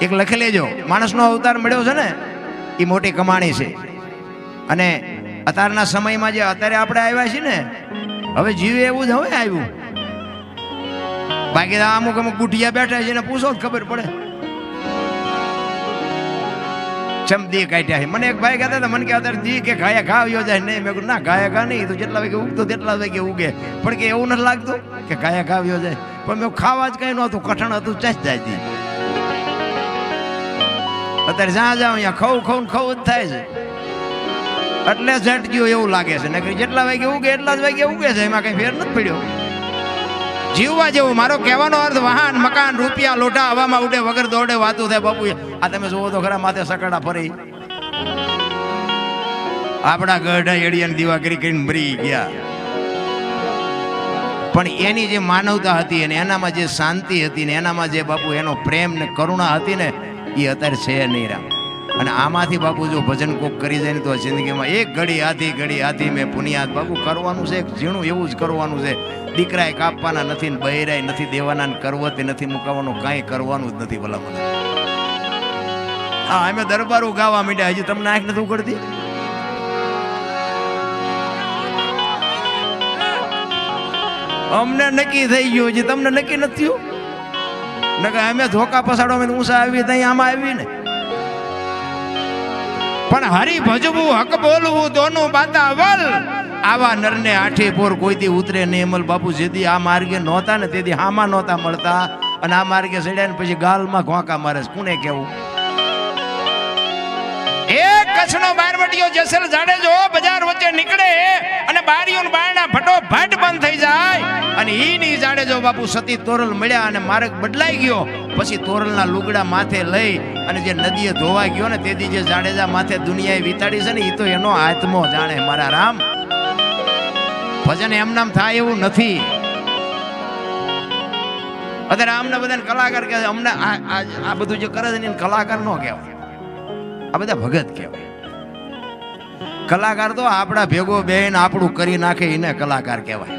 એક લખી લેજો. માણસનો અવતાર મળ્યો છે ને એ મોટી કમાણી છે. અને અત્યારના સમયમાં જે અત્યારે આપણે આવ્યા છીએ ને, હવે જીવે એવું જ હવે આવ્યું. બાકી અમુક અમુક બુઢિયા બેઠા છે એને પૂછો જ ખબર પડે. ચમદી કાઢ્યા છે. મને એક ભાઈ કહેતા હતા, મને કે અત્યારે દી કે ઘાયા ઘા આવ્યો જાય. નહીં, મેં કીધું, ના ગાયા ઘા નહીં તો જેટલા વાગે ઉગતો તેટલા વાગે ઉગે. પણ કે એવું નથી લાગતું કે ગાયા ઘા આવ્યો જાય. પણ મેં ખાવા જ કઈ નહોતું, કઠણ હતું, ચસ જાય અત્યારે જ્યાં જાઉં અહીંયા ખવું ખવું ખવું જ થાય છે. એટલે ઝટ ગયો એવું લાગે છે. નકરી જેટલા વાગે ઉગે એટલા જ વાગે ઉગે છે. એમાં કઈ ફેર નથી પડ્યો. જીવવા જેવું મારો કહેવાનો અર્થ વાહન, મકાન, રૂપિયા લોટા હવામાં ઉડે, વગર દોડે, વાતું થાય, બાપુ આ તમે જોવો તો ખરા માથે સકડા ફરી. આપણા ગઢા એડિયાની દીવા કરી કરીને મરી ગયા. પણ એની જે માનવતા હતી અને એનામાં જે શાંતિ હતી ને એનામાં જે બાપુ એનો પ્રેમ ને કરુણા હતી ને એ અત્યારે છે નહીં રામ. અને આમાંથી બાપુ જો ભજન કોક કરી જાય ને તો જિંદગીમાં એક ઘડી, આધી ઘડી, આધી મેં પુનિયાદ. બાપુ કરવાનું છે ઝીણું એવું જ કરવાનું છે. દીકરાએ કાપવાના નથી ને બહેરાય નથી દેવાના ને કરવતે નથી મુકાવાનું, કાંઈ કરવાનું જ નથી ભલા મને હા, અમે દરબારો ગાવા માંડ્યા. હજી તમને આંખ નથી ઉગડતી અમને નક્કી થઈ ગયું, હજી તમને નક્કી નથી થયું? નકર અમે ધોકા પસાડો અમે ઊંચા આવી ત્યાં આમાં આવી ને પણ હરી ભજવું, હક બોલવું, દોનું બાતા વલ. આવા નરને આઠે પોર કોઈથી ઉતરે નહીં. અમલ બાપુ જેથી આ માર્ગે નહોતા ને તેથી હામાં નહોતા મળતા. અને આ માર્ગે ચડ્યા ને પછી ગાલમાં ઘોંકા મારે. કોને એક કચ્છનો બારવટીયો જેસલ જાડેજો બજાર વચ્ચે નીકળે અને બારીઓ બારણા બારણા ફટોફટ બંધ થઈ જાય. અને ઈ ની જાડેજો બાપુ સતી તોરલ મળ્યા અને માર્ગ બદલાઈ ગયો, પછી તોરલના લુગડા માથે લઈ અને જે નદીએ ધોવા ગયો ને તેથી જે જાડેજા માથે દુનિયાએ વિતાડી છે ને એ તો એનો આત્મો જાણે મારા રામ. ભજન એમ નામ થાય એવું નથી. અત્યારે આમને બધાને કલાકાર કે અમને આ બધું જે કરે છે ને કલાકાર ન કહેવાય. આ બધા ભગત કહેવાય. કલાકાર તો આપણા ભેગો બેન આપણું કરી નાખે એને કલાકાર કહેવાય.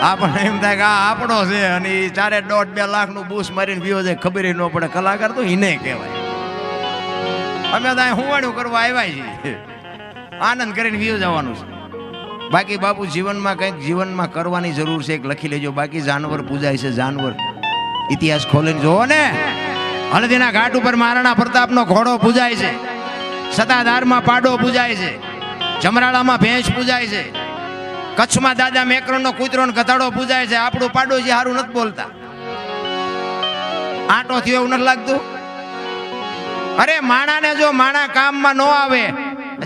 આપણને એમ થાય કે આ આપણો છે અને એ ચારે દોઢ બે લાખનું બૂસ મારીને વિયો છે, ખબર ન પડે. કલાકાર તો એને કહેવાય. અમે તો હુવાડું કરવા આવ્યા છીએ. આનંદ કરીને વિયો જવાનું છે. બાકી બાપુ જીવનમાં કંઈક જીવનમાં કરવાની જરૂર છે, એક લખી લેજો. બાકી જાનવર પૂજાય છે, જાનવર. ઇતિહાસ ખોલીને જોવો ને. હળદીના ઘાટ ઉપર મહારાણા પ્રતાપનો ઘોડો પૂજાય છે. સતાધારમાં પાડો પૂજાય છે. જમરાળામાં ભેંસ પૂજાય છે. કચ્છમાં દાદા મેકરણનો કૂતરોનો ઘટાડો પૂજાય છે. આપણું પાડોશી હારું નથી બોલતા. આંટો થયો એવું નથી લાગતું? અરે માણાને જો માણા કામમાં ન આવે.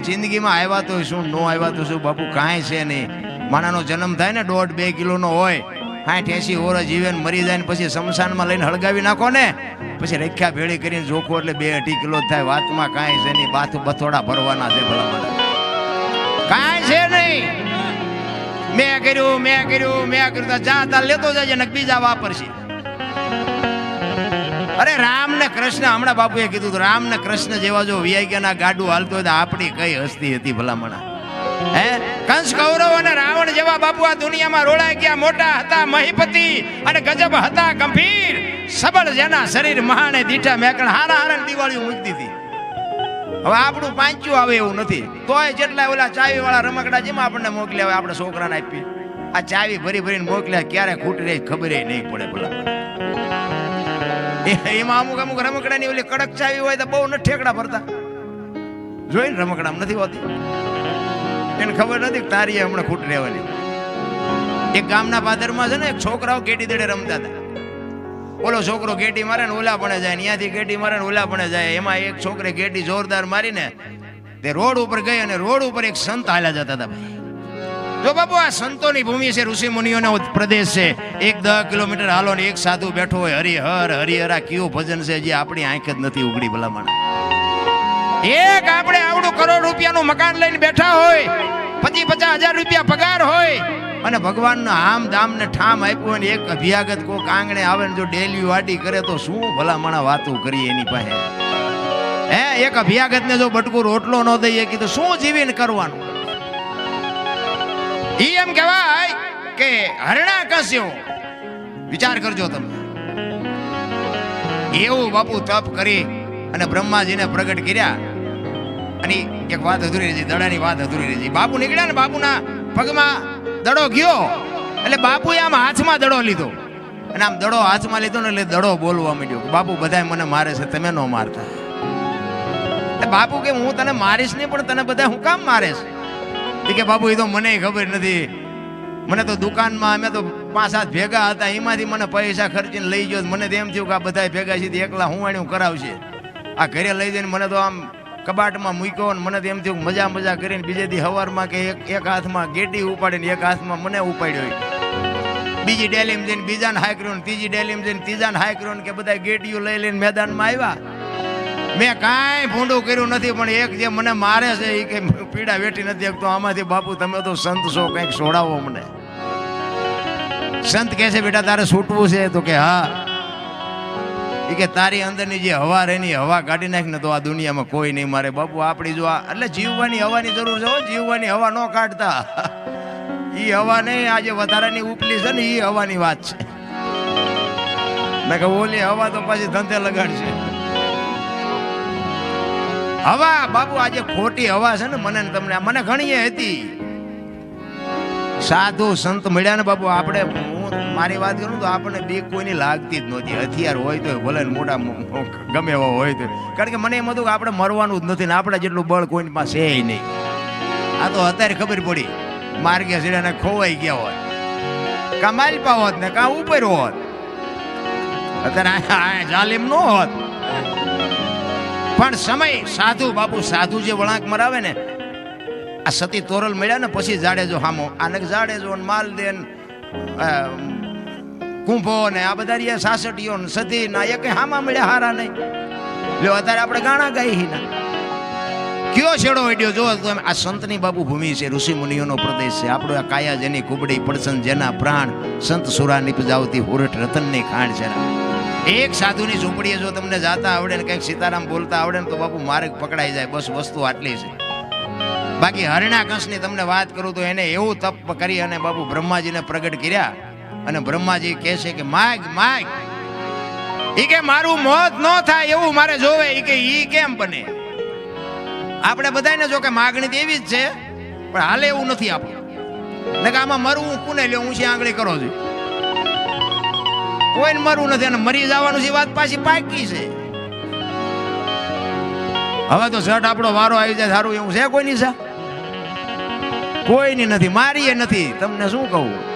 જિંદગીમાં આવ્યા તો શું, ન આવ્યા તો શું? બાપુ કાંઈ છે નહીં. માણાનો જન્મ થાય ને દોઢ બે કિલોનો હોય. સાઠ એસી ઓરસ જીવે મરી જાય ને પછી શમશાનમાં લઈને હળગાવી નાખો ને. પછી રખ્યા ભેળી કરીને જોખો એટલે બે અઢી કિલો થાય. વાતમાં કાંઈ છે નહીં. બાથ બથોડા ભરવાના છે ભલા મને કાંઈ છે નહીં. મેં કર્યું મેં કર્યું મેં કર્યું. તો જા તા લેતો જાય ને બીજા વાપરશે. અરે રામ ને કૃષ્ણ, હમણાં બાપુએ કીધું રામ ને કૃષ્ણ જેવા જો વિયાગ્યાના ગાડું હાલતો હોય તો આપણી કઈ હસ્તી હતી ભલામણા હે? કંસ કૌરવ અને રાવણ જેવા બાપુ આ દુનિયામાં રોળાઈ ગયા, મોટા હતા, મહીપતિ અને ગજબ હતા, ગંભીર. સબળ જેના શરીર મહાને દીઠા મેકણ હારા હારા દિવાળી મૂકી દીધી. હવે આપણું પાંચું આવે એવું નથી. તોય જેટલા ઓલા ચાવી વાળા રમકડા જેમાં આપણને મોકલ્યા હોય, આપણે છોકરાને આપીએ. આ ચાવી ભરી ભરીને મોકલ્યા, ક્યારે ખૂટ રહી ખબર નહીં પડે ભલા. એમાં અમુક અમુક રમકડાની ઓલી કડક ચાવી હોય તો બહુ ન ઠેકડા ભરતા. જોઈને રમકડા નથી હોતી. એને ખબર નથી તારી હમણાં ખૂટ રહેવાની. એક ગામના પાદરમાં છે ને એક છોકરાઓ ગેટી દડે રમતા હતા. ઓલો છોકરો ગેટી મારે ને ઓલા પણ જાય ત્યાંથી ગેટી મારે ને ઓલા પણ જાય. એમાં એક છોકરે ગેટી જોરદાર મારીને તે રોડ ઉપર ગઈ અને રોડ ઉપર એક સંત હાલ્યા જતા હતા ભાઈ. જો બાબુ આ સંતોની ભૂમિ છે, ઋષિ મુનિઓનો પ્રદેશ છે. એક દસ કિલોમીટર હાલો ને એક સાધુ બેઠો હોય, હરિહર, હરિહરા કયું ભજન છે જે આપણી આંખ જ નથી ઉગડી ભલામણ. એક આપણે આવડું કરોડ રૂપિયાનું મકાન લઈને બેઠા હોય પચીસ પચાસ હજાર રૂપિયા પગાર હોય. અને ભગવાનનો આમ દામ ને ઠામ આપ્યું હોય ને એક અભ્યાગત કોક આંગણે આવે ને જો ડેલી વાટી કરે તો શું ભલામણા વાતો કરી એની પાસે? હે, એક અભ્યાગત ને જો બટકું રોટલો ન દઈએ કીધું શું જીવીને કરવાનું? ઈ એમ કહેવાય કે હરણા કસ્યો. વિચાર કરજો તમે. એવું બાપુ તપ કરી અને બ્રહ્માજીને પ્રગટ કર્યા. અને એક વાત અધૂરી રહી દડાની વાત અધૂરી રહી. બાપુ નીકળ્યા ને બાપુના પગમાં દડો ગયો, એટલે બાપુએ આમ હાથમાં દડો લીધો. અને આમ દડો હાથમાં લીધો ને એટલે દડો બોલવા માંડ્યો બાપુ, બધાય મને મારે છે, તમે ન મારતા. બાપુ કે, હું તને મારીશ નહીં, પણ તને બધા હું કામ મારે છે? કે, બાપુ એ તો મને ખબર નથી. મને તો દુકાનમાં અમે તો પાંચ સાત ભેગા હતા એમાંથી મને પૈસા ખર્ચીને લઈ ગયો મને તો એમ થયું કે આ બધા ભેગા છે એકલા હું આણ્યું કરાવશે. આ ઘરે લઈ જઈને મને તો આમ કબાટમાં મૂક્યો અને મને એમ થયું, મજા મજા કરીને બીજે દી હવારમાં કે એક એક હાથમાં ગેટી ઉપાડીને એક હાથમાં મને ઉપાડ્યો બીજી ડેલીમ જઈને બીજાને હાય કર્યો ત્રીજી ડેલીમ જઈને ત્રીજાને હાય કર્યો કે બધા ગેટીઓ લઈ લઈને મેદાનમાં આવ્યા. મેં કાંઈ ભૂંડું કર્યું નથી, પણ એક જે મને મારે છે એ કે પીડા વેઠી નથી તો આમાંથી બાપુ, તમે તો સંત છો, કંઈક છોડાવો મને. સંત કહે છે, બેટા, તારે છૂટવું છે. તો કે, હા. એ કે તારી અંદરની જે હવા રેની હવા કાઢી નાખીને તો આ દુનિયામાં કોઈ નહીં મારે. બાપુ, આપણી જો આ એટલે જીવવાની હવાની જરૂર છે જીવવાની હવા ન કાઢતા. ઈ હવા નહીં આજે વધારાની ઉપલી છે ને ઈ હવાની વાત છે. મેં કહું ઓલી હવા તો પછી ધંધે લગાડશે હવા બાબુ આજે ખોટી હવા છે ને મને તમને મને ઘણી હતી. સાધુ સંત મળ્યા ને બાબુ આપણે હું મારી વાત કરું તો આપણને બીક કોઈની લાગતી જ નહોતી. હથિયાર હોય તો ભલે મોટા ગમે એવો હોય તો કારણ કે મને એમ હતું કે આપણે મરવાનું જ નથી ને આપણે જેટલું બળ કોઈની પાસે છે નહીં. આ તો અત્યારે ખબર પડી. માર્ગે સીડાને ખોવાઈ ગયા હોત. કા માલપા હોત ને કા ઉપર હોત. અત્યારે જાલિમ ન હોત. પણ સમય સાધુ, બાપુ સાધુ જે વળાંક મરાવે ને આ સતી તોરલ મળ્યા ને પછી જાડેજો હામો. આને જાડેજો ને માલદેન કુંભો ને આ બધા રહ્યા સાસટીઓ ને સતી ના એક હામા મળ્યા હારા નહીં. લ્યો, અત્યારે આપણે ગાણા ગાઈ ના કયો છેડો વેડ્યો જો તમે, આ સંતની બાબુ ભૂમિ છે, ઋષિ મુનિઓનો પ્રદેશ છે. આપણો આ કાયા જેની કુબડી પડસન જેના પ્રાણ સંત સુરા નિપજાવતી હોરઠ રતનની ખાણ છે. એક સાધુની ઝૂંપડીએ જો તમને જાતા આવડે ને કંઈક સીતારામ બોલતા આવડે ને તો બાપુ માર્ગ પકડાઈ જાય. બસ વસ્તુ આટલી છે. બાકી હરણાકંશની તમને વાત કરું તો એને એવું તપ કરી અને બાપુ બ્રહ્માજીને પ્રગટ કર્યા. અને બ્રહ્માજી કહે છે કે, માગ માગ. ઈ કે મારું મોત ન થાય એવું મારે જોવે. ઈ કે, ઈ કેમ બને? આપણે બધાને જો કે માગણી તો એવી જ છે, પણ હાલે એવું નથી આપણું. કે આમાં મરવું કોને લ્યો? હું છે આંગળી કરો છું? કોઈને મરવું નથી અને મરી જવાનું છે વાત પાછી પાકી છે? હવે તો ઝટ આપણો વારો આવી જાય, સારું એવું છે કોઈની છે? કોઈની નથી, મારીએ નથી. તમને શું કહું?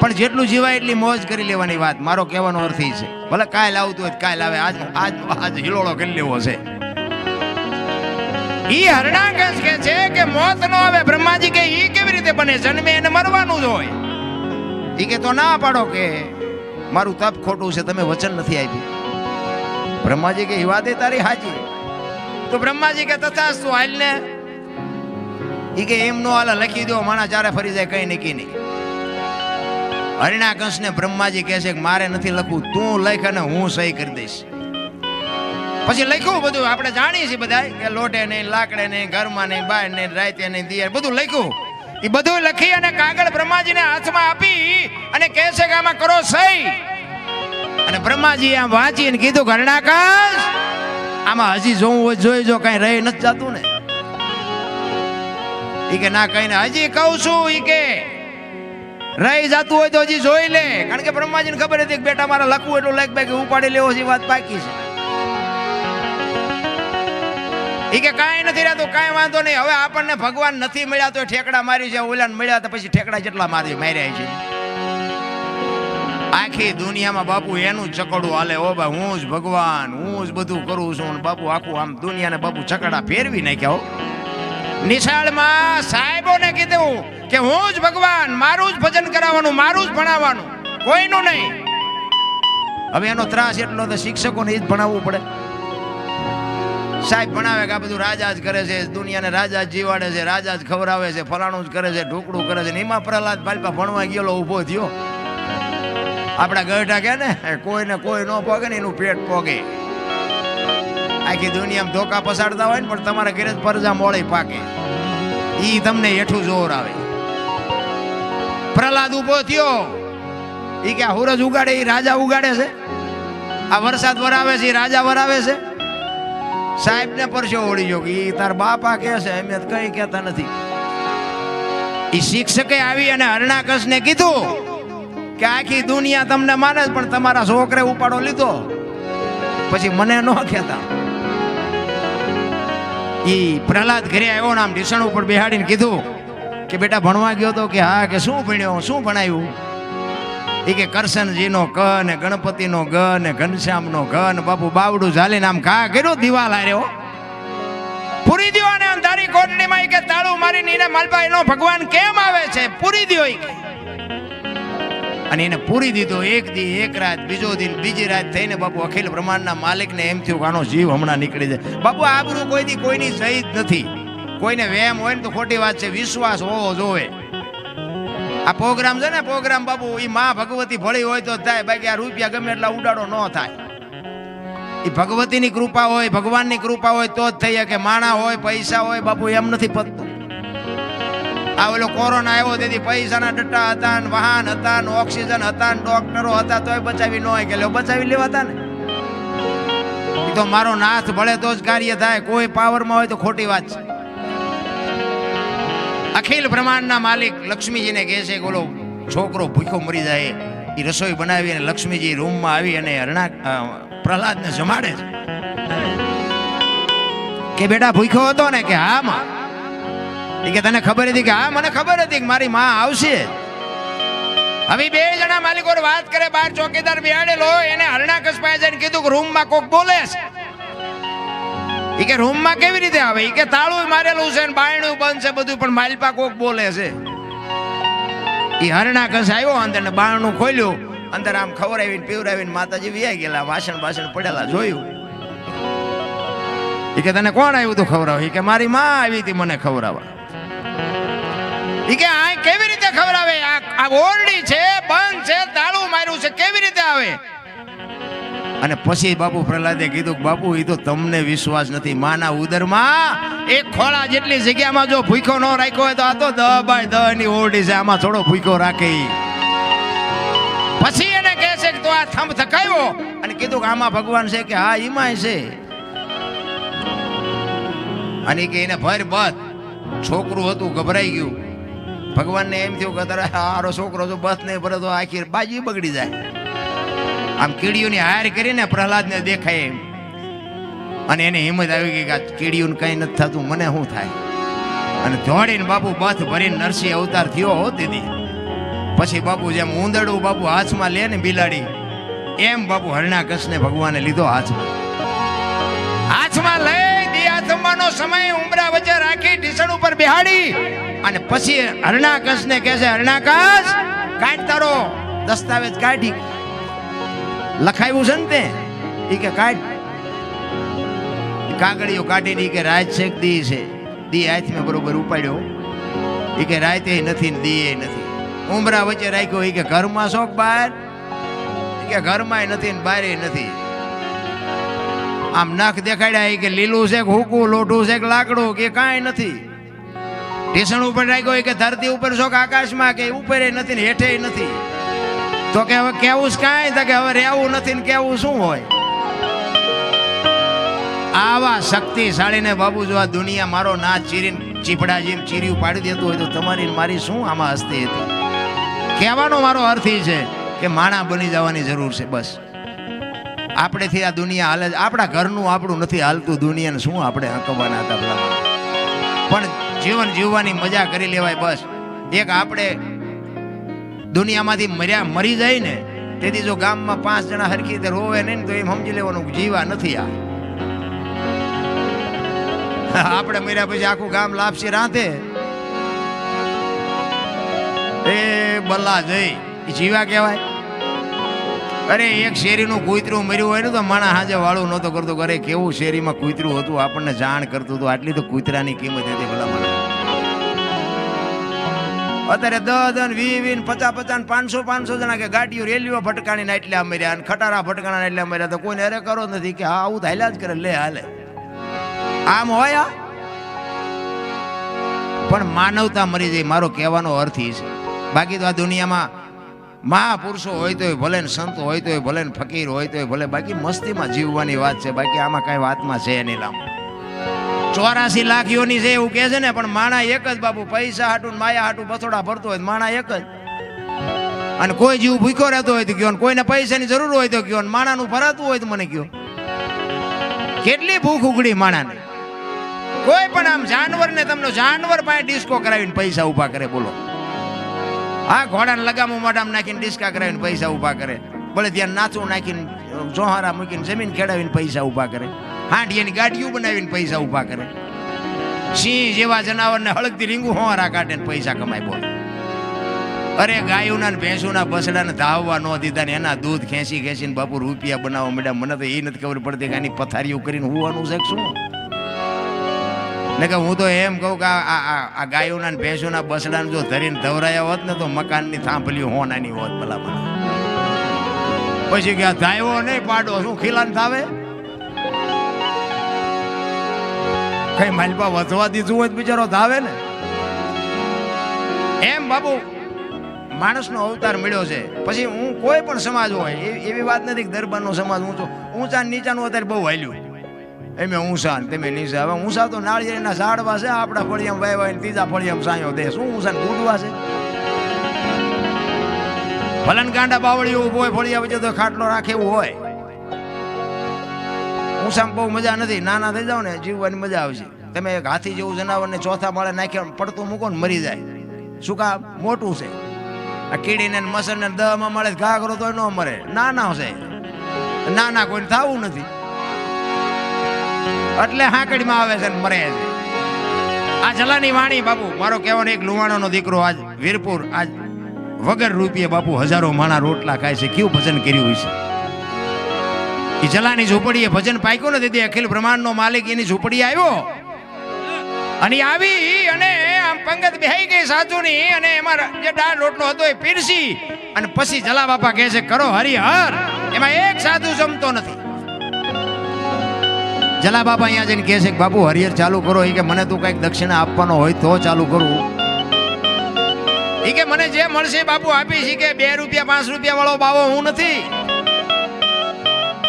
પણ જેટલું જીવાય એટલી મોજ કરી લેવાની વાત. મારો કહેવાનો અર્થ એ છે. ભલે કાલ આવતું હોય કાલ આવે આજ આજ આજ હિલોળો કરી લેવો છે. ઈ હરણાકંશ કે છે કે મોત નો આવે. બ્રહ્માજી કે ઈ કેવી રીતે બને? જન્મે એને મરવાનું જ હોય. ઈ કે તો ના પાડો કે મારું તપ ખોટું છે, તમે વચન નથી આપ્યું. બ્રહ્માજી કે ઈ વાત એ તારી હાજી. તો બ્રહ્માજી કે તથાસ્તુ હાલ ને? એ કે, એમ નો લખી દો, માણા ચારે ફરી જાય કઈ નક્કી નહીં. હરિણાકંશ ને બ્રહ્માજી કહે છે કે, મારે નથી લખવું, તું લખ અને હું સહી કરી દઈશ. પછી લખ્યું બધું, આપણે જાણીએ છીએ બધા કે લોટે નહીં, લાકડે નહીં, ઘરમાં નહીં, બહાર નહીં, રાતે નહીં દિયર બધું લખ્યું. એ બધું લખી અને કાગળ બ્રહ્માજીને હાથમાં આપી અને કહે છે કે, આમાં કરો સહી. અને બ્રહ્માજી આમ વાંચીને કીધું ઘરણાકાશ આમાં હજી જોવું હોય, જોઈ જો, કઈ રહી નથી જતું ને. એ કે ના કઈ હજી કહું છું, ઈ કે રહી જતું હોય તો હજી જોઈ લે. કારણ કે બ્રહ્માજીને ખબર હતી કે બેટા, મારે લખવું એટલું લખ બાકી, ઉપાડી લેવો છે વાત બાકી છે. એ કે કાંઈ નથી રહેતું કાંઈ વાંધો નહીં. હવે આપણને ભગવાન નથી મળ્યા તો ઠેકડા મારી છે, ઓલાને મળ્યા તો પછી ઠેકડા જેટલા મારી માર્યા છે. આખી દુનિયામાં બાપુ એનું જ ચકડું હાલે. ઓ ભાઈ, હું જ ભગવાન, હું જ બધું કરું છું. અને બાપુ આખું આમ દુનિયાને બાપુ ચકડા ફેરવી નાખ્યા હો. નિશાળમાં સાહેબોને કીધું કે હું જ ભગવાન, મારું જ ભજન કરાવવાનું, મારું જ ભણાવવાનું. કોઈનું નહીં. હવે એનો ત્રાસ એટલો તો શિક્ષકોને જ ભણાવવું પડે. સાહેબ ભણાવે કે આ બધું રાજા જ કરે છે, દુનિયાને રાજા જ જીવાડે છે, રાજા જ ખવડાવે છે, ફલાણું જ કરે છે, ઢોકળું કરે છે. ને એમાં પ્રહલાદ પાલપા ભણવા ગયેલો, ઊભો થયો. આપણા ગઢા કે ને, કોઈને કોઈ ન પોગે ને એનું પેટ પોગે. આખી દુનિયામાં ધોકા પસાડતા હોય ને, પણ તમારા ઘરે પરજા મોળી પાકે. ઈ તમને હેઠું જોર આવે. પ્રહલાદ ઊભો થયો. ઈ કે હુરજ ઉગાડે, ઈ રાજા ઉગાડે છે. આ વરસાદ વરાવે છે રાજા વરાવે છે. સાહેબ ને પરસો ઓળી જો કે તાર બાપા કે છે એમ કઈ કહેતા નથી. ઈ શિક્ષકે આવી અને હરણાકસને કીધું કે આખી દુનિયા તમને માને પણ તમારા છોકરે ઉપાડો લીધો. પછી મને ન કહેતા. એ પ્રહલાદ ઘરે આવ્યો ને આમ ઢીસણ ઉપર બેહાડીને કીધું કે બેટા ભણવા ગયો તો કે હા, કે શું ભણ્યો શું ભણાયું? એ કે કરશનજીનો ક ને ગણપતિનો ગ ને ઘનશ્યામનો ઘ ને બાપુ બાવડું ઝાલીને આમ ઘા કર્યો, દિવાલ હાર્યો. પૂરી દ્યો અને અંધારી કોટડીમાં કે તાળું મારી નીને માલભાઈ નો ભગવાન કેમ આવે છે? પૂરી ઈ કે. અને એને પૂરી દીધો. એક દી, એક રાત, બીજો દિન, બીજી રાત થઈને બાપુ અખિલ બ્રહ્માંડના માલિકને એમ થયું આનો જીવ હમણાં નીકળી જાય. બાપુ આબરૂ કોઈ દી કોઈની સહી જ નથી. કોઈને વેમ હોય ને તો ખોટી વાત છે, વિશ્વાસ હોવો જોવે આ પ્રોગ્રામ છે ને, પ્રોગ્રામ બાપુ એ માં ભગવતી ભળી હોય તો થાય. બાકી આ રૂપિયા ગમે એટલા ઉડાડો ન થાય. એ ભગવતીની કૃપા હોય, ભગવાનની કૃપા હોય તો જ થઈ શકે. માણા હોય, પૈસા હોય, બાપુ, એમ નથી પતતું. આ ઓલો કોરોના આવ્યો, તેથી પૈસાના ડટ્ટા હતા ને વાહન હતા ને ઓક્સિજન હતા ને ડોક્ટરો હતા, તોય બચાવી ન કે બચાવી લેવાતા ને. એ તો મારો નાથ ભળે તો જ કાર્ય થાય, કોઈ પાવરમાં હોય તો ખોટી વાત છે. અખિલ બ્રહ્માંડના માલિક લક્ષ્મીજીને કહે છે કે ઓલો છોકરો ભૂખ્યો મરી જાય એ રસોઈ બનાવી અને લક્ષ્મીજી રૂમમાં આવી અને હરણા પ્રહલાદને જમાડે છે. કે બેટા ભૂખ્યો હતો ને, કે હા માં? ઈ કે તને ખબર હતી કે, હા, મને ખબર હતી કે મારી માં આવશે. હવે બે જણા માલિકો વાત કરે, બાર ચોકીદાર બિહાડેલો એને હરણા કસપાય જઈને કીધું કે રૂમમાં કોક બોલે છે. એ કે રૂમમાં કેવી રીતે આવે? એ કે તાળું મારેલું છે ને બાયણું બંધ છે, બધું પણ માલપા કોક બોલે છે. ઈ હરણાકસ આવ્યો અંદર ને બારણું ખોલ્યું, અંદર આમ ખવડાવીને પીવડાવીને માતાજી વ્યાઈ ગયેલા, વાસણ વાસણ પડેલા જોયું. એ કે તને કોણ આવ્યું તું ખવડાવ એ કે મારી માં આવી હતી મને ખવડાવવા. કે, આ કેવી રીતે ખબર આ આ ઓરડી છે, બંધ છે તાળું માર્યું છે, કેવી રીતે આવે? અને પછી બાપુ પ્રહલાદે કીધું કે, બાપુ એ તો તમને વિશ્વાસ નથી. માના ઉદરમાં એક ખોળા જેટલી જગ્યામાં જો ભૂખો ન રાખ્યો હોય તો આ તો દ બાય દહની ઓરડી છે. આમાં થોડો ભૂખો રાખે પછી એને કહે છે કે, તો આ થંભ થકાયો અને કીધું કે, આમાં ભગવાન છે કે, હા, ઈમાંય છે. અને કે, એને ભર બત છોકરું હતું, ગભરાઈ ગયું. ભગવાનને એમ થયું કે તારે હારો છોકરો જો બસ નહીં ભરે તો આખી બાજી બગડી જાય. આમ કીડીઓની હાર કરીને પ્રહલાદને દેખાય એમ. અને એને હિંમત આવી ગઈ કે આ કીડીઓને કઈ નથી થતું, મને શું થાય? અને દોડીને બાપુ બથ ભરીને નરસિંહ અવતાર થયો હો દીદી. પછી બાપુ જેમ ઉંદડું બાપુ હાથમાં લે ને બિલાડી, એમ બાપુ હરણાકસને ભગવાને લીધો હાથમાં. હાથમાં લઈ દિયા થંભાનો સમય, ઉમરા વચ્ચે રાખી ઢીસણ ઉપર બેહાડી. અને પછી હરણાકસને કહે છે હરણાકશ કાઢ તારો. દસ્તાવેજ કાઢી. લખાયું છે ને તે? ઈ કે કાઢ. કાગળીઓ કાઢીને કે રાત છેક દી છે? દી હાથમાં બરોબર ઉપાડ્યો. એ કે રાતે નથી ને દીએ નથી. ઉમરા વચ્ચે રાખ્યો એ કે ઘરમાં શોખ બહાર? ઈ કે ઘરમાં નથી ને બહાર નથી. આમ નખ દેખાડ્યા એ કે લીલું છે કે હુકું, લોઢું છે કે લાકડું, કે કાંઈ નથી. ટેશન ઉપર રાખ્યો કે ધરતી ઉપર શોખ આકાશમાં કે ઉપર નથી ને હેઠે નથી. તો કે હવે કેવું કાંઈ? તો કે હવે રહેવું નથી ને કેવું શું હોય? આવા શક્તિશાળીને બાબુ જો આ દુનિયા મારો ના ચીરીને ચીપડા જેમ ચીર્યું પાડી દેતું હોય તો તમારી મારી શું આમાં હસ્તી હતી? કહેવાનો મારો અર્થ એ છે કે માણા બની જવાની જરૂર છે બસ. આપણેથી આ દુનિયા હાલે આપણા ઘરનું આપણું નથી હાલતું દુનિયાને શું આપણે હકવાના હતા પણ જીવન જીવવાની મજા કરી લેવાય બસ. એક આપણે દુનિયામાંથી મર્યા મરી જાય ને તેથી જો ગામમાં પાંચ જણા હરખી રીતે રોવે નહીં તો એમ સમજી લેવાનું જીવા નથી આ. આપણે મર્યા પછી આખું ગામ લાપસી રાંધે. એ બલ્લા જઈ જીવા કહેવાય. અરે એક શેરીનું કૂતરું મર્યું હોય ને તો માણા હાજે વાળું નહોતો કરતો. અરે કેવું શેરીમાં કૂતરું હતું? આપણને જાણ કરતું હતું. આટલી તો કૂતરાની કિંમત હતી ભલા મને અત્યારે દસ દસ વી વીન પચાસ પચાસ પાંચસો પાંચસો જણા કે ગાડીઓ, રેલીઓ ભટકાણી ને એટલા મર્યા અને ખટારા ભટકાણા એટલા મર્યા તો કોઈને અરે કરો નથી કે હા, આવું હાલ્યા જ કરે, લે હાલે. આમ હોય? પણ માનવતા મરી જાય, મારો કહેવાનો અર્થ એ છે. બાકી તો આ દુનિયામાં મહાપુરુષો હોય તોય ભલે ને સંત હોય તોય ભલે ને ફકીર હોય તોય ભલે, બાકી મસ્તીમાં જીવવાની વાત છે, બાકી આમાં કાંઈ વાતમાં છે નહીં લાંબુ. ચોરાસી લાખ યોની છે એવું કહે છે ને, પણ માણા એક જ બાપુ, પૈસા હાટું ને માયા હાટું બથોડા ભરતો હોય માણા એક જ. અને કોઈ જીવ ભૂખ્યો રહેતો હોય તો કયો ને કોઈને પૈસાની જરૂર હોય તો કયો માણાનું ભરાતું હોય તો મને કયો. કેટલી ભૂખ ઉગડી માણાને. કોઈ પણ આમ જાનવરને તમને જાનવર પાસે ડિસ્કો કરાવીને પૈસા ઊભા કરે, બોલો. આ ઘોડાને લગામો મોઢામાં નાખીને ડિસ્કા કરાવીને પૈસા ઊભા કરે. ભલે ત્યાં નાચું નાખીને જોહારા મૂકીને, જમીન ખેડાવીને પૈસા ઊભા કરે. હાંડિયાની ગાડીઓ બનાવીને પૈસા ઊભા કરે. સિંહ જેવા જનાવરને હળગતી રીંગું હોવારા કાઢે પૈસા કમાય બોલ. અરે ગાયોના ભેંસોના બસડાને ધાવવા ન દીધા ને એના દૂધ ખેંચી ખેંચીને બાપુ રૂપિયા બનાવવા મળ્યા મને તો એ નથી ખબર પડતી કે આની પથારીઓ કરીને હોવાનું છે શું? ને કે હું તો એમ કહું કે આ ગાયોના ભેંસોના બસડાને જો ધરીને ધવરાયા હોત ને તો મકાનની થાંભલી હોનાની હોત ભલા મને પછી કે આ ધાયવો નહીં પાડો, શું ખીલાન થાવે? કઈ માલપા વધવા દીધું હોય બિચારો ધાવે ને. એમ બાબુ માણસનો અવતાર મળ્યો છે. પછી હું કોઈ પણ સમાજ હોય એવી વાત નથી કે દરબારનો સમાજ ઊંચો ઊંચા નીચાનું અત્યારે બહુ હાલ્યું. એમે ઊંચા તમે નીચા હવે ઊંચા તો નાળિયેરના ઝાડવા છે, આપણા ફળિયામ વાય ને ત્રીજા ફળિયામ સાયો દે. શું ઊંચા ગુડવા છે? ભલન ગાંડા બાવળીઓ ઊભો હોય, ફળિયા વચ્ચે તો ખાટલો રાખે એવું હોય. ઊંચામાં બહુ મજા નથી. નાના થઈ જાવ ને જીવવાની મજા આવશે. તમે એક હાથી જેવું જનાવરને ચોથા માળે નાખ્યા પડતું મૂકો ને મરી જાય. શું કા મોટું છે. આ કીડીને મસરને દહમાં મળે ઘા કરો તો ન મરે. નાના છે. નાના કોઈને થવું નથી. એટલે હાંકડીમાં આવે છે ને મરે છે. આ જલાની વાણી બાપુ, મારો કહેવાનો એક લુવાણાનો દીકરો આજ વીરપુર, આજ વગર રૂપિયે બાપુ હજારો માણા રોટલા ખાય છે. કયું ભજન કર્યું હોય છે? એ જલાની ઝૂંપડીએ ભજન પાક્યું નથી તે અખિલ બ્રહ્માંડનો માલિક એની ઝૂંપડી આવ્યો. અને આવી અને આમ પંગત બેહી ગઈ સાધુની અને એમાં જે ડાળ રોટલો હતો એ પીરસી અને પછી જલા બાપા કહે છે, કરો હરિહર. એમાં એક સાધુ જમતો નથી. જલા બાપા અહીંયા જઈને કહે છે કે, બાપુ, હરિહર ચાલુ કરો. એ કે, મને તું કંઈક દક્ષિણા આપવાનો હોય તો ચાલુ કરું. એ કે, મને જે મળશે બાપુ આપી છે કે, બે રૂપિયા, પાંચ રૂપિયા વાળો બાવો હું નથી.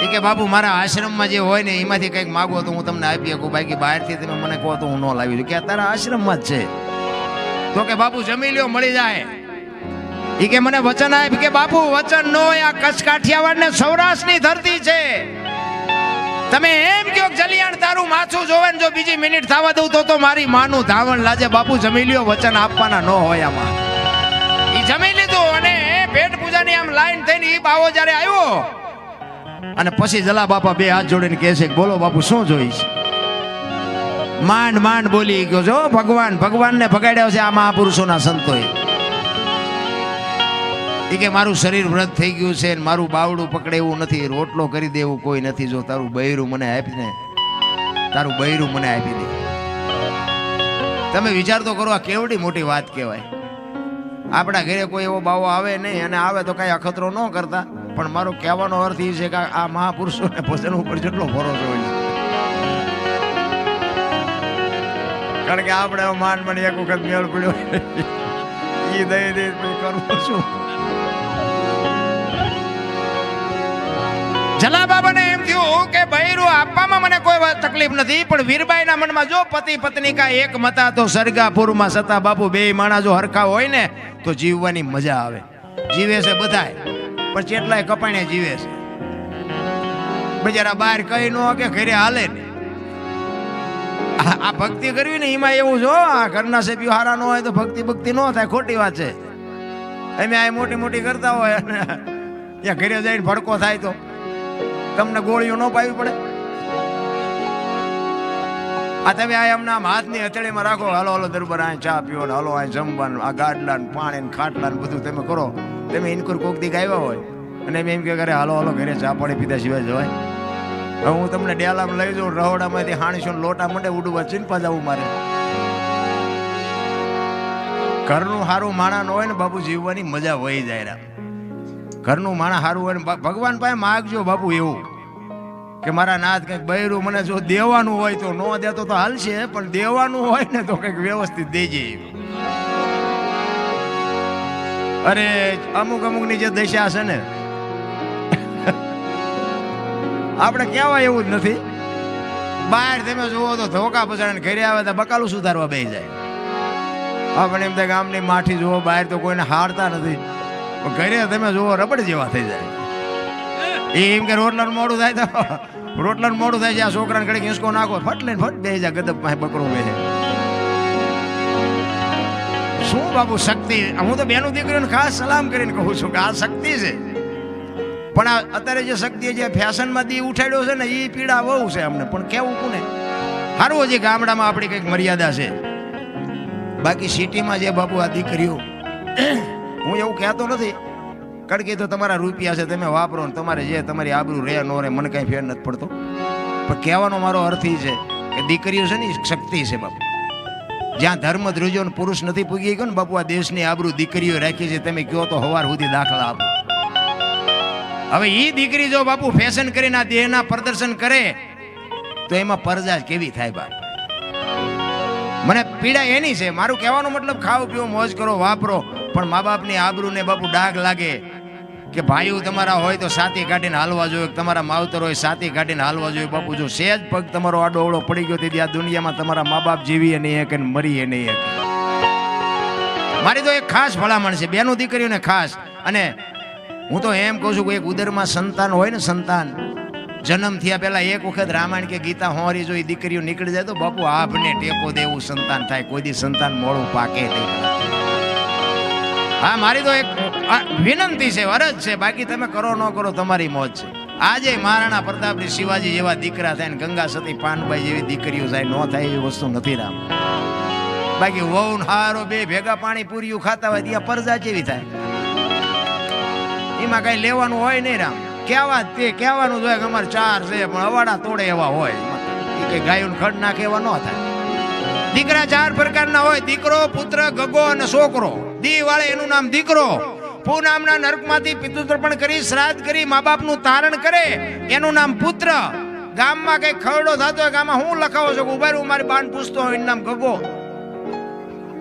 એ કે બાપુ, મારા આશ્રમમાં જે હોય ને, એમાંથી કંઈક માગો તો હું તમને આપી શકું. બાકી બહારથી તમે મને કહો તો હું ન લાવી દઉં કે તારા આશ્રમમાં જ છે. તો કે બાપુ, જમી લ્યો, મળી જાય. એ કે મને વચન આપ. કે બાપુ, વચન નો આ કચ્છ કાઠિયાવાડ ને સૌરાષ્ટ્રની ધરતી છે. તમે એમ કહો જલિયાણ તારું માથું જોવે ને જો બીજી મિનિટ થવા દઉં તો તો મારી માનું ધાવણ લાજે. બાપુ, જમી લ્યો, વચન આપવાના ન હોય આમાં. એ જમી લીધું અને ભેટ પૂજાની આમ લાઈન થઈને એ બાવો જ્યારે આવ્યો અને પછી જલા બાપા બે હાથ જોડીને કહે છે બોલો બાપુ, શું જોઈશ? માંડ માંડ બોલી ગયો જો ભગવાન, ભગવાનને ભગાડ્યો છે આ મહાપુરુષોના સંતોએ. એ કે મારું શરીર વ્રત થઈ ગયું છે ને મારું બાવડું પકડે એવું નથી, રોટલો કરી દેવું કોઈ નથી, જો તારું બૈરું મને આપીને તારું બૈરું મને આપી દે. તમે વિચાર તો કરો, આ કેવડી મોટી વાત કહેવાય. આપણા ઘરે કોઈ એવો બાવો આવે નહીં અને આવે તો કાંઈ અખતરો ન કરતા. પણ મારો કહેવાનો અર્થ એ છે કે આ મહાપુરુષોને ભજન ઉપર જેટલો ભરોસો હોય છે. કારણ કે આપણે માન મને એક વખત મેળ પડ્યો એ દઈ દઈ કરવું શું જલા બાબાને એમ થયું કે બૈરું આપવામાં મને કોઈ તકલીફ નથી, પણ વીરબાઈના મનમાં જો પતિ પત્ની કા એક મતા, તો સરગાપુરમાં સતા બાપુ બે માણા જો હરખા હોય ને, તો જીવવાની મજા આવે. જીવે છે બધાય. પણ એટલાય કપાણે જીવે છે. બજારા બહાર કઈ ન કે ઘરે હાલે ને. આ ભક્તિ કરવી ને એમાં એવું જો આ ઘરના સભ્યો હારા ન હોય તો ભક્તિ ભક્તિ ન થાય, ખોટી વાત છે. અમે આ મોટી મોટી કરતા હોય અને ત્યાં ઘરે જઈને ભડકો થાય તો તમને ગોળીઓ ન પાવી પડે? આ તમે આ એમના આમ હાથની હથેળીમાં રાખો, હાલો હાલો, દરબાર આ ચા પીવો હાલો આ જમવાનું, આ ગાડલા પાણી ખાટલા બધું તમે કરો. તમે ઇનકુર કોક દીક આવ્યા હોય, અને એમ એમ કે ઘરે હાલો હાલો, ઘરે ચા પાણી પીધા સિવાય જવાય. હવે હું તમને ડેલામાં લઈ જાઉં, રહોડામાંથી હાણીસો લોટા મંડે ઉડવા ચીનપા જવું મારે. ઘરનું સારું માણા ન હોય ને બાપુ, જીવવાની મજા વહી જાય ઘરનું માણા સારું હોય ને ભગવાન પાસે માગજો બાપુ એવું. કે મારા નાથ કંઈક બૈરું મને જો દેવાનું હોય તો ન દેતો તો હાલશે, પણ દેવાનું હોય ને તો કંઈક વ્યવસ્થિત દેજે. અરે, અમુક અમુકની જે દશા છે ને. આપણે કહેવાય એવું જ નથી. બહાર તમે જુઓ તો ધોકા પછાડીને ઘરે આવે તો બકાલું સુધારવા બે જાય. આપણે એમ તો ગામની માઠી જુઓ, બહાર તો કોઈને હારતા નથી. ઘરે તમે જુઓ, રબડ જેવા થઈ જાય. એ એમ કે રોટલા મોડું થાય તો. રોટલા મોડું થાય છે, આ છોકરાને ઘડીક ઘીસકો નાખો, ફટ લઈને ફટ બે જાય ગદબ પાસે બકરો બે શું બાબુ, શક્તિ? હું તો બેનું દીકરીઓને ખાસ સલામ કરીને કહું છું કે આ શક્તિ છે. પણ આ અત્યારે જે શક્તિ જે ફેશનમાં દી ઉઠાડ્યો છે ને એ પીડા બહુ છે અમને. પણ કેવું કોને? સારું હજી ગામડામાં આપણી કંઈક મર્યાદા છે. બાકી સિટીમાં જે બાબુ આ દીકરીઓ, હું એવું કહેતો નથી. કારણ કે તો તમારા રૂપિયા છે, તમે વાપરો ને તમારે જે તમારી આબરૂ રહે નો રહે, મને કાંઈ ફેર નથી પડતો. પણ કહેવાનો મારો અર્થ એ છે કે દીકરીઓ છે ને શક્તિ છે બાપુ જ્યાં ધર્મ ધ્રુજો પુરુષ નથી પૂગી ગયો ને બાપુ, આ દેશની આબરૂ દીકરીઓ રાખી છે, તમે કહો તો હવાર સુધી દાખલા આપો. હવે એ દીકરી જો બાપુ ફેશન કરીને આ દેહના પ્રદર્શન કરે, તો એમાં પરજા કેવી થાય બાપ? મને પીડા એની છે. મારું કહેવાનો મતલબ ખાવ પીવો મોજ કરો, વાપરો, પણ મા બાપની આબરૂને બાપુ ડાઘ લાગે. કે ભાઈઓ તમારા હોય તો સાથી કાઢીને હાલવા જોઈએ તમારા માવતર હોય સાતી કાઢીને હાલવા જોઈએ, બાપુ, જો સહેજ પગ તમારો આડો અવળો પડી ગયો, તેથી આ દુનિયામાં તમારા મા બાપ જીવીએ નહીં અને મરીએ નહીં એક મારી તો એક ખાસ ભલામણ છે, બેનું દીકરીઓને ખાસ. અને હું તો એમ કહું છું કે એક ઉદરમાં સંતાન હોય ને સંતાન જન્મ થયા પહેલા એક વખત રામાયણ કે ગીતા હોરી જો એ દીકરીઓ નીકળી જાય તો બાપુ આપને ટેકો દેવું, સંતાન થાય, કોઈ દી સંતાન મોડું પાકે નહીં. હા, મારી તો એક વિનંતી છે અરજ છે. બાકી તમે કરો ન કરો, તમારી મોજ છે. આજે મહારાણા પ્રતાપજી શિવાજી જેવા દીકરા થાય ને ગંગા સતી પાનબાઈ જેવી દીકરીઓ થાય, ન થાય એવી વસ્તુ નથી રામ. બાકી વહુ હારો બે ભેગા પાણી પૂર્યું ખાતા હોય ત્યાં પરજા જેવી થાય. એમાં કઈ લેવાનું હોય નહીં રામ. કહેવા તે કહેવાનું જોઈએ કે અમારે ચાર છે, પણ અવાડા તોડે એવા હોય. કે ગાયું ખડ નાખે એવા ન થાય. દીકરા ચાર પ્રકારના હોય. દીકરો, પુત્ર, ગગો અને છોકરો. દી વાળે એનું નામ દીકરો. પુ નામના નરકમાંથી પિતૃતર્પણ કરી, શ્રાદ્ધ કરી મા બાપનું તારણ કરે. એનું નામ પુત્ર. ગામમાં કઈ ખરડો થતો હોય ગામમાં હું લખાવો છું ઊભા રહું, મારી બાન પૂછતો હોય નામ ગગો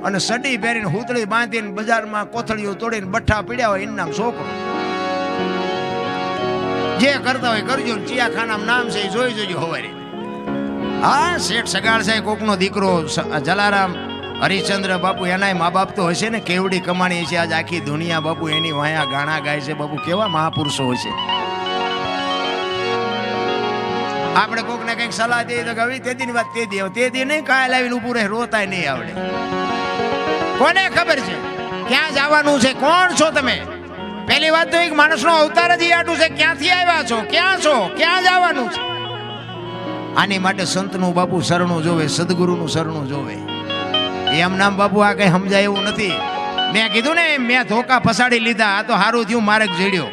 અને સડી પહેરીને હુતળી બાંધીને બજારમાં કોથળીઓ તોડીને બઠ્ઠા પીડ્યા હોય, એનું નામ છોકરો. જે કરતા હોય કરજો ચિયા ખાનામ નામ છે એ જોઈ જોજો હવારે. હા, શેઠ સગાળ સાહેબ કોકનો દીકરો જલારામ હરિશ્ચંદ્ર બાપુ એનાય મા બાપ તો હશે ને? કેવડી કમાણી છે આજ આખી દુનિયા બાપુ, એની વાયા ગાણા ગાય છે બાપુ. કેવા મહાપુરુષો હશે આપણે કોકને કંઈક સલાહ દઈએ તો કે હવે તે દિન વાત તે દી તે દી નહીં, કાયલ આવીને ઊભું રહે, રોતાય નહીં આવડે. કોને ખબર છે? ક્યાં જવાનું છે? કોણ છો તમે? પહેલી વાત તો એક માણસનો અવતાર જ આટું છે. ક્યાંથી આવ્યા છો? ક્યાં છો? ક્યાં જવાનું છે? આની માટે સંતનું બાપુ શરણું જોવે, સદગુરુનું શરણું જોવે. એમ નામ બાપુ, આ કઈ સમજાય એવું નથી. મેં કીધું ને, મેં ધોકા ફસાડી લીધા, આ તો સારું થયું, મારે જડ્યો.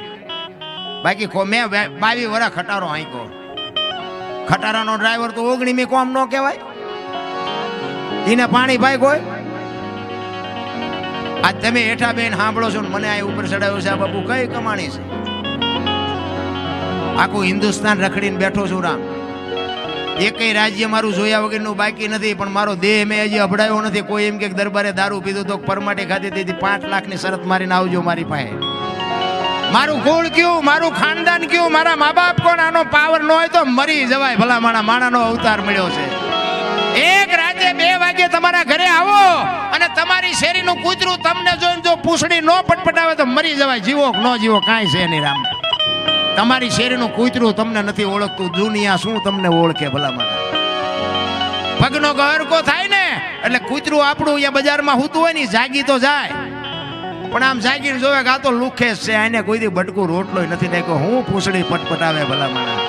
બાકી મેં બાવી વરા ખટારો આંકો ખટારાનો ડ્રાઈવર તો ઓગણી મી કોમ ન કહેવાય. એને પાણી ભાઈ કોઈ આજ તમે હેઠા બેન સાંભળો છો ને, મને આ ઉપર ચડાવ્યો છે, આ બાપુ કઈ કમાણી છે? આખું હિન્દુસ્તાન રખડીને બેઠો છું રામ. એકેય રાજ્ય મારું જોયા વગરનું બાકી નથી, પણ મારો દેહ મેં હજી અભડાયો નથી. કોઈ એમ કે દરબારે દારૂ પીધું તો પરમાટે ખાધી તેથી પાંચ લાખની શરત મારીને આવજો મારી પાસે. મારું કુળ કયું, મારું ખાનદાન કયું, મારા મા બાપ કોણ? આનો પાવર ન હોય તો મરી જવાય ભલા માણા માણાનો અવતાર મળ્યો છે. એક રાતે બે વાગે તમારા ઘરે આવો અને તમારી શેરીનું કૂતરું તમને જોઈને જો પૂછડી ન પટપટાવે તો મરી જવાય. જીવો ન જીવો, કાંઈ છે નહીં રામ. તમારી શેરીનું કૂતરું તમને નથી ઓળખતું. દુનિયા શું તમને ઓળખે ભલા પગનો ગહરકો થાય ને? એટલે કૂતરું આપણું અહીંયા બજારમાં હોતું હોય ને જાગી તો જાય. પણ આમ જાગીને જોવે કે આ તો લુખે છે, આને કોઈ દી બટકું રોટલો નથી નાખ્યો. હું પૂછડી પટપટાવે ભલા માણા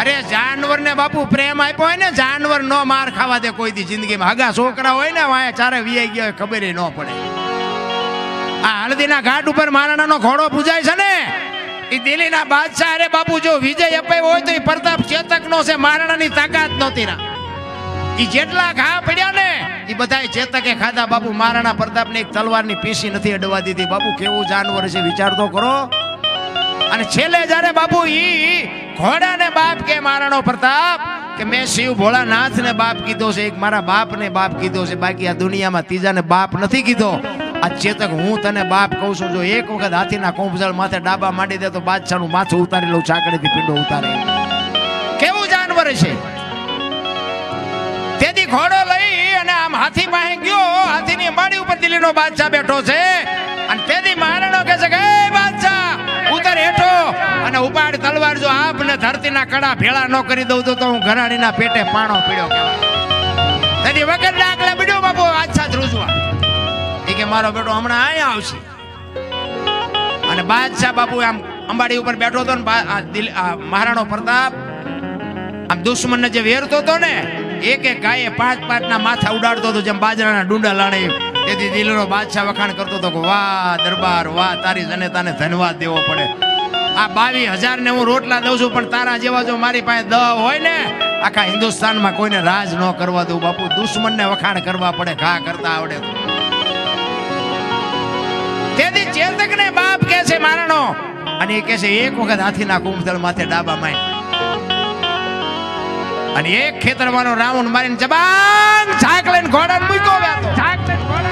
અરે જાનવરને બાપુ પ્રેમ આપ્યો હોય ને, જાનવર નો માર ખાવા દે કોઈ દી જિંદગીમાં. હગા છોકરા હોય ને વાય ચારે વિયાઈ ગયા ખબર ન પડે. આ હળદીના ઘાટ ઉપર મહારાણાનો ઘોડો પૂજાય છે ને? એ દિલ્હીના બાદશાહ અરે બાપુ, જો વિજય અપાયો હોય તો એ પ્રતાપ ચેતક નો છે મહારાણાની તાકાત નહોતી ના એ જેટલા ઘા પડ્યા ને એ બધાય ચેતકે ખાધા. બાપુ મહારાણા પ્રતાપને એક તલવારની પીસી નથી અડવા દીધી. બાપુ, કેવું જાનવર છે વિચાર તો કરો અને છેલ્લે જ્યારે બાપુ ઈ ઘોડાને બાપ કે મહારાણો પ્રતાપ, કે મેં શિવ ભોળાનાથને બાપ કીધો છે, એક મારા બાપને બાપ કીધો છે, બાકી આ દુનિયામાં ત્રીજાને બાપ નથી કીધો. આ હું તને બાપ કહું છું, જો એક વખત હાથીના કોંભજળ માથે ડાબા માંડી દે તો બાદશાહનું માથું ઉતારી લઉં ચાકડીથી પીંડો ઉતારે. કેવું જાનવર છે? તેથી ઘોડો લઈ અને આમ હાથી પાસે ગયો, હાથીની માડી ઉપર દિલ્હીનો બાદશાહ બેઠો છે. અને તેથી મહારાણો કહે છે કે બાદશાહ, ઉતર હેઠો અને ઉપાડ તલવાર, જો આપને ધરતીના કડા ભેળા ન કરી દઉં તો તો હું ઘરાણીના પેટે પાણો પીડ્યો કહેવાય. તેથી વગર મારો બેટો હમણાં અહીંયા આવશે. અને બાદશાહ બાપુ આમ અંબાડી ઉપર બેઠો હતો ને મહારાણો પ્રતાપ, આમ દુશ્મનને જે વેરતો હતો ને, એક એક ગાયે પાંચ પાંચ ના માથા ઉડાડતો હતો, જેમ બાજરાના ડુંડા લાણે તેથી દિલનો બાદશાહ વખાણ કરતો હતો કે, વાહ, દરબાર, વાહ, તારી જનેતાને ધન્યવાદ દેવો પડે. આ બાવીસ હજાર ને હું રોટલા દઉં છું, પણ તારા જેવા જો મારી પાસે દ હોય ને, આખા હિન્દુસ્તાનમાં કોઈને રાજ ન કરવા દઉં બાપુ. દુશ્મનને વખાણ કરવા પડે, ઘા કરતા આવડે તો. તેથી ચેતકને બાપ કે છે મારણો. અને એ કે છે એક વખત હાથીના કુંભદળ માથે ડાબા માય. અને એક ખેતરમાંનો રાઉન્ડ મારીને જબાન ઝાક લઈને ઘોડા મૂક્યો વ્યાતો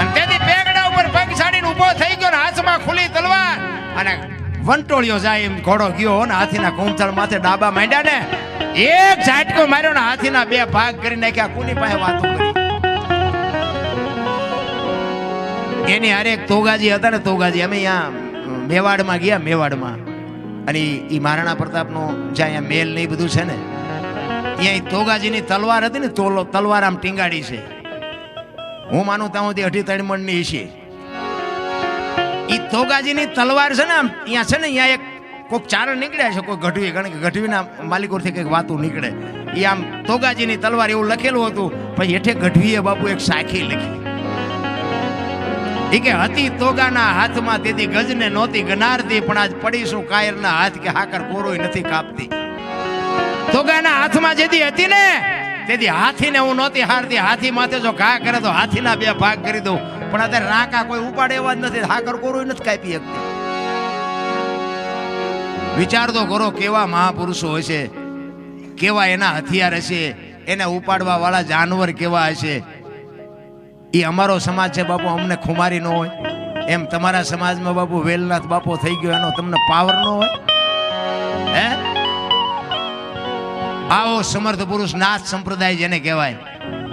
અને તેથી પેગડા ઉપર પગ સાડીને ઊભો થઈ ગયો ને હાથમાં ખુલી તલવાર. અને વંટોળિયો જાય એમ ઘોડો ગયો ને હાથીના કુંભદળ માથે ડાબા માંડ્યા ને. એક ઝાટકો માર્યો ને હાથીના બે ભાગ કરી નાખ્યા. કોની પાસે વાતો કરી? એની હારે તોગાજી હતા ને તોગાજી, અમે અહીંયા મેવાડમાં ગયા, મેવાડમાં. અને એ મહારાણા પ્રતાપનો જ્યાં અહીંયા મેલ ને એ બધું છે ને અહીંયા તોગાજીની તલવાર હતી ને, તોલો તલવાર આમ ટીંગાડી છે. હું માનું ત્યાં સુધી અઢી ત્રણ મણની છે એ તોગાજીની તલવાર છે ને આમ અહીંયા છે ને અહીંયા એક કોઈક ચારણ નીકળ્યા છે, કોઈ ગઢવી, કારણ કે ગઢવીના માલિકોથી કંઈક વાતું નીકળે. એ આમ તોગાજીની તલવાર એવું લખેલું હતું, પછી હેઠે ગઢવીએ બાપુ એક સાખી લખી. ઈ કે હતી તોગાના હાથમાં તેથી ગજને નહોતી ગનારતી, પણ આજ પડીશું કાયરના હાથ કે હાકર કોરોય નથી કાપતી. તોગાના હાથમાં જેથી હતી ને, તેથી હાથીને હું નહોતી હારતી. હાથી માથે જો ઘા કરે તો હાથીના બે ભાગ કરી દઉં. પણ અત્યારે રાકા કોઈ ઉપાડે એવા જ નથી, હાકર કોરોય નથી કાપી શકતી. વિચાર તો કરો કેવા મહાપુરુષો હશે, કેવા એના હથિયાર હશે, એને ઉપાડવા વાળા જાનવર કેવા હશે. એ અમારો સમાજ છે બાપુ, અમને ખુમારી ન હોય. એમ તમારા સમાજમાં બાપુ વેલનાથ બાપો થઈ ગયો, એનો તમને પાવર ન હોય. હે? આવો સમર્થ પુરુષ નાથ સંપ્રદાય જેને કહેવાય.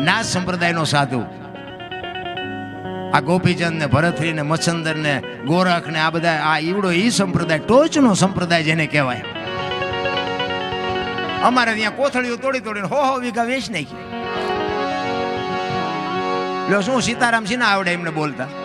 નાથ સંપ્રદાયનો સાધુ. આ ગોપીચંદ ને ભરતરી ને મચ્છંદર ને ગોરખ ને આ બધા, આ ઈવડો ઈ સંપ્રદાય, ટોચનો સંપ્રદાય જેને કહેવાય. અમારે ત્યાં કોથળીઓ તોડી તોડીને હો હો વીઘા વેચ નાખી. લો શું સીતારામ સિન્હા આવડે એમને બોલતા?